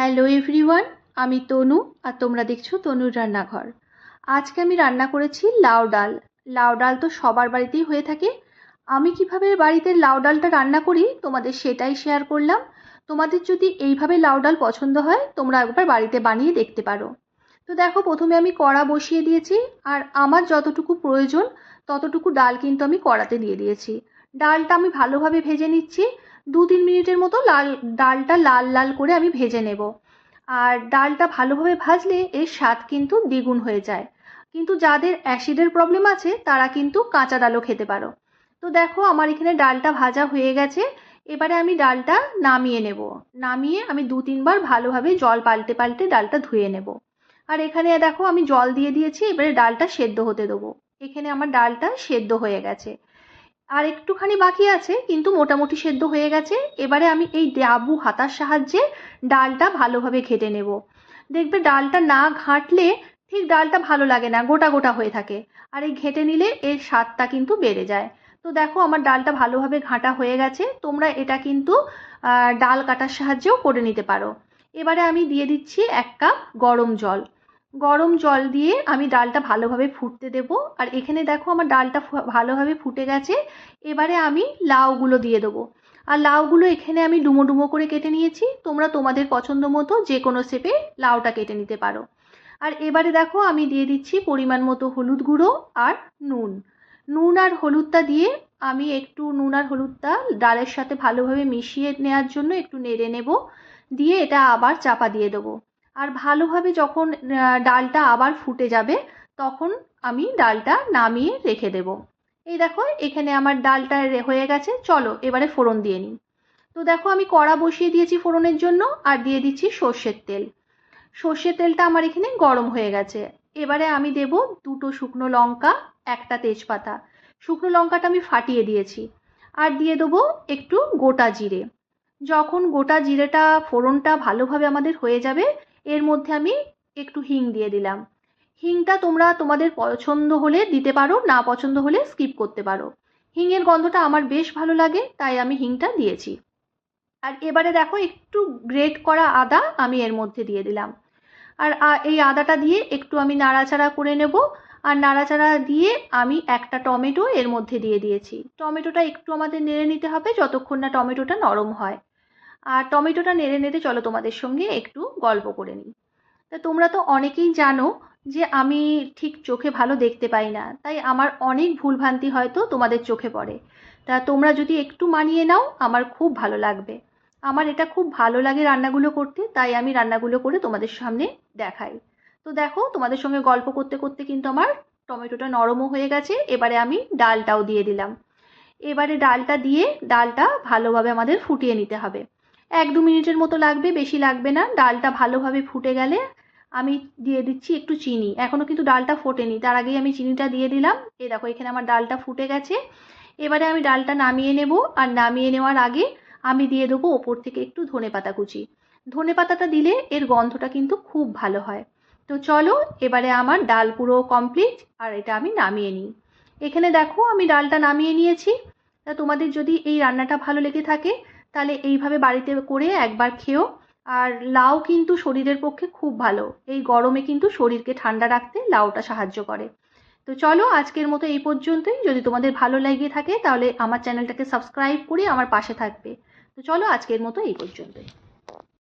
Hello everyone, আমি তনু আর তোমরা দেখছ তনুর রান্নাঘর। আজকে আমি রান্না করেছি লাউ ডাল। লাউ ডাল তো সবার বাড়িতেই হয়ে থাকে। আমি কীভাবে বাড়িতে লাউ ডালটা রান্না করি তোমাদের সেটাই শেয়ার করলাম। তোমাদের যদি এইভাবে লাউ ডাল পছন্দ হয়, তোমরা একবার বাড়িতে বানিয়ে দেখতে পারো। তো দেখো, প্রথমে আমি কড়া বসিয়ে দিয়েছি আর আমার যতটুকু প্রয়োজন, ততটুকু ডাল কিন্তু আমি কড়াতে দিয়ে দিয়েছি। ডালটা আমি ভালোভাবে ভেজে নিচ্ছি। দু তিন মিনিটের মতো লাল, ডালটা লাল লাল করে আমি ভেজে নেব। আর ডালটা ভালোভাবে ভাজলে এর স্বাদ কিন্তু দ্বিগুণ হয়ে যায়। কিন্তু যাদের অ্যাসিডের প্রবলেম আছে, তারা কিন্তু কাঁচা ডালও খেতে পারো। তো দেখো, আমার এখানে ডালটা ভাজা হয়ে গেছে। এবারে আমি ডালটা নামিয়ে নেব। নামিয়ে আমি দু তিনবার ভালোভাবে জল পাল্টে পাল্টে ডালটা ধুয়ে নেব। আর এখানে দেখো, আমি জল দিয়ে দিয়েছি। এবারে ডালটা সেদ্ধ হতে দেবো। এখানে আমার ডালটা সেদ্ধ হয়ে গেছে। আর একটুখানি বাকি আছে, কিন্তু মোটামুটি সেদ্ধ হয়ে গেছে। এবারে আমি এই ডাবু হাতার সাহায্যে ডালটা ভালোভাবে ঘেটে নেব। দেখবে ডালটা না ঘাঁটলে ঠিক ডালটা ভালো লাগে না, গোটা গোটা হয়ে থাকে। আর এই ঘেটে নিলে এর স্বাদটা কিন্তু বেড়ে যায়। তো দেখো আমার ডালটা ভালোভাবে ঘাঁটা হয়ে গেছে, তোমরা এটা কিন্তু ডাল কাটার সাহায্যেও করে নিতে পারো। এবারে আমি দিয়ে দিচ্ছি এক কাপ গরম জল। গরম জল দিয়ে আমি ডালটা ভালোভাবে ফুটতে দেবো। আর এখানে দেখো আমার ডালটা ভালোভাবে ফুটে গেছে। এবারে আমি লাউগুলো দিয়ে দেবো। আর লাউগুলো এখানে আমি ডুমো ডুমো করে কেটে নিয়েছি। তোমরা তোমাদের পছন্দ মতো যে কোনো শেপে লাউটা কেটে নিতে পারো। আর এবারে দেখো আমি দিয়ে দিচ্ছি পরিমাণ মতো হলুদ গুঁড়ো আর নুন। নুন আর হলুদটা দিয়ে আমি একটু নুন আর হলুদটা ডালের সাথে ভালোভাবে মিশিয়ে নেওয়ার জন্য একটু নেড়ে নেব। দিয়ে এটা আবার চাপা দিয়ে দেবো। আর ভালোভাবে যখন ডালটা আবার ফুটে যাবে, তখন আমি ডালটা নামিয়ে রেখে দেব। এই দেখো, এখানে আমার ডালটা হয়ে গেছে। চলো, এবারে ফোড়ন দিয়ে নিই। তো দেখো, আমি কড়া বসিয়ে দিয়েছি ফোড়নের জন্য, আর দিয়ে দিচ্ছি সর্ষের তেল। সর্ষের তেলটা আমার এখানে গরম হয়ে গেছে। এবারে আমি দেব দুটো শুকনো লঙ্কা, একটা তেজপাতা। শুকনো লঙ্কাটা আমি ফাটিয়ে দিয়েছি। আর দিয়ে দেবো একটু গোটা জিরে। যখন গোটা জিরেটা, ফোড়নটা ভালোভাবে আমাদের হয়ে যাবে এর মধ্যে আমি একটু হিং দিয়ে দিলাম। হিংটা তোমরা তোমাদের পছন্দ হলে দিতে পারো, না পছন্দ হলে স্কিপ করতে পারো। হিংয়ের গন্ধটা আমার বেশ ভালো লাগে, তাই আমি হিংটা দিয়েছি। আর এবারে দেখো, একটু গ্রেট করা আদা আমি এর মধ্যে দিয়ে দিলাম। আর এই আদাটা দিয়ে একটু আমি নাড়াচাড়া করে নেব। আর নাড়াচাড়া দিয়ে আমি একটা টমেটো এর মধ্যে দিয়ে দিয়েছি। টমেটোটা একটু আমাদের নেড়ে নিতে হবে, যতক্ষণ না টমেটোটা নরম হয়। আর টমেটোটা নেড়ে নেড়ে চলো তোমাদের সঙ্গে একটু গল্প করে নিই। তা তোমরা তো অনেকেই জানো যে আমি ঠিক চোখে ভালো দেখতে পাই না, তাই আমার অনেক ভুলভ্রান্তি হয়তো তোমাদের চোখে পড়ে। তা তোমরা যদি একটু মানিয়ে নাও, আমার খুব ভালো লাগবে। আমার এটা খুব ভালো লাগে রান্নাগুলো করতে, তাই আমি রান্নাগুলো করে তোমাদের সামনে দেখাই। তো দেখো, তোমাদের সঙ্গে গল্প করতে করতে কিন্তু আমার টমেটোটা নরমও হয়ে গেছে, এবারে আমি ডালটাও দিয়ে দিলাম। এবারে ডালটা দিয়ে, ডালটা ভালোভাবে আমাদের ফুটিয়ে নিতে হবে। এক দু মিনিটের মতো লাগবে, বেশি লাগবে না। ডালটা ভালোভাবে ফুটে গেলে আমি দিয়ে দিচ্ছি একটু চিনি। এখনও কিন্তু ডালটা ফোটেনি, তার আগেই আমি চিনিটা দিয়ে দিলাম। এ দেখো, এখানে আমার ডালটা ফুটে গেছে। এবারে আমি ডালটা নামিয়ে নেব, আর নামিয়ে নেওয়ার আগে আমি দিয়ে দেবো ওপর থেকে একটু ধনে পাতা কুচি। ধনে পাতাটা দিলে এর গন্ধটা কিন্তু খুব ভালো হয়। তো চলো, এবারে আমার ডাল পুরো কমপ্লিট আর এটা আমি নামিয়ে নিই। এখানে দেখো, আমি ডালটা নামিয়ে নিয়েছি। তা তোমাদের যদি এই রান্নাটা ভালো লেগে থাকে তাহলে এইভাবে বাড়িতে করে একবার খেও। আর লাউ কিন্তু শরীরের পক্ষে খুব ভালো। এই গরমে কিন্তু শরীরকে ঠান্ডা রাখতে লাউটা সাহায্য করে। তো চলো, আজকের মতো এই পর্যন্তই। যদি তোমাদের ভালো লেগে থাকে, তাহলে আমার চ্যানেলটাকে সাবস্ক্রাইব করে আমার পাশে থাকবে। তো চলো, আজকের মতো এই পর্যন্তই।